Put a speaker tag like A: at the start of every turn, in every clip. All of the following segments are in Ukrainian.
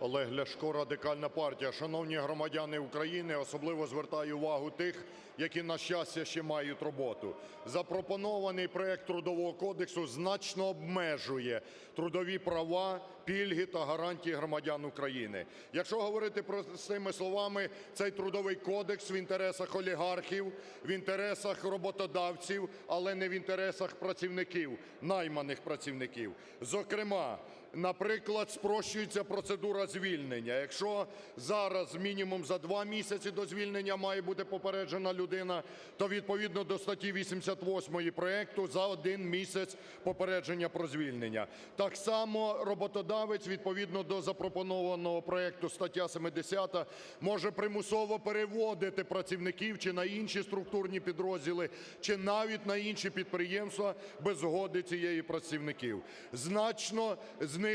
A: Олег Ляшко, Радикальна партія. Шановні громадяни України, особливо звертаю увагу тих, які, на щастя, ще мають роботу. Запропонований проект Трудового кодексу значно обмежує трудові права, пільги та гарантії громадян України. Якщо говорити простими словами, цей Трудовий кодекс в інтересах олігархів, в інтересах роботодавців, але не в інтересах працівників, найманих працівників. Зокрема, наприклад, спрощується процедура звільнення. Якщо зараз мінімум за два місяці до звільнення має бути попереджена людина, то відповідно до статті 88 проекту за один місяць попередження про звільнення. Так само роботодавець відповідно до запропонованого проекту стаття 70 може примусово переводити працівників чи на інші структурні підрозділи, чи навіть на інші підприємства без згоди цієї працівників. Значно знижується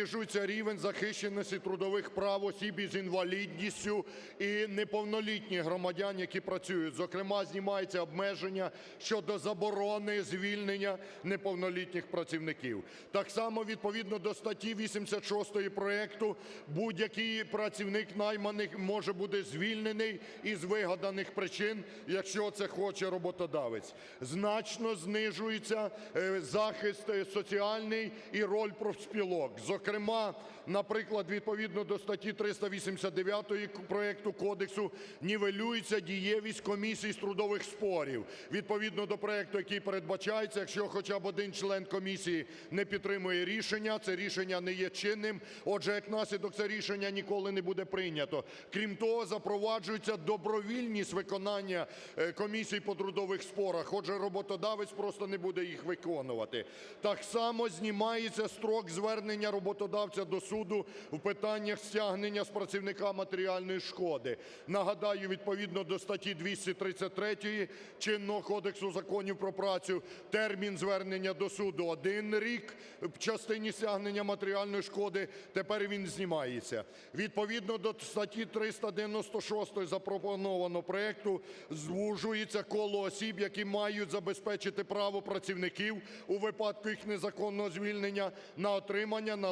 A: рівень захищеності трудових прав осіб із інвалідністю і неповнолітніх громадян, які працюють. Зокрема, знімається обмеження щодо заборони звільнення неповнолітніх працівників. Так само відповідно до статті 86 проекту будь-який працівник найманих може бути звільнений із вигаданих причин, якщо це хоче роботодавець. Значно знижується е, захист е, соціальний і роль профспілок. Зокрема, наприклад, відповідно до статті 389 проекту кодексу нівелюється дієвість комісій з трудових спорів. Відповідно до проекту, який передбачається, якщо хоча б один член комісії не підтримує рішення, це рішення не є чинним. Отже, як наслідок, це рішення ніколи не буде прийнято. Крім того, запроваджується добровільність виконання е, комісій по трудових спорах. Отже, роботодавець просто не буде їх виконувати. Так само знімається строк звернення роботодавця до суду в питаннях стягнення з працівника матеріальної шкоди. Нагадаю, відповідно до статті 233 чинного кодексу законів про працю, термін звернення до суду один рік в частині стягнення матеріальної шкоди. Тепер він знімається. Відповідно до статті 396 запропонованого проекту звужується коло осіб, які мають забезпечити право працівників у випадку їх незаконного звільнення на отримання належних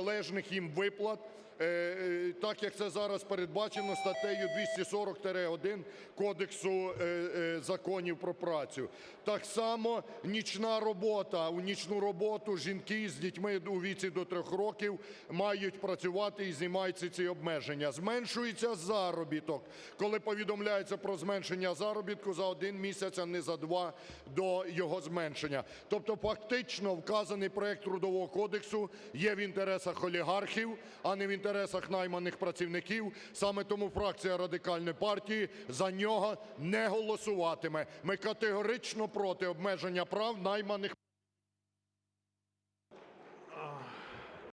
A: їм виплат. Е, е, Так як це зараз передбачено статтею 240-1 Кодексу е, законів про працю. Так само нічна робота. У нічну роботу жінки з дітьми у віці до 3 років мають працювати і знімаються ці обмеження. Зменшується заробіток, коли повідомляється про зменшення заробітку за один місяць, а не за два до його зменшення. Тобто фактично вказаний проект Трудового кодексу є в інтересах олігархів, а не в інтересах найманих працівників. Саме тому фракція Радикальної партії за нього не голосуватиме. Ми категорично проти обмеження прав найманих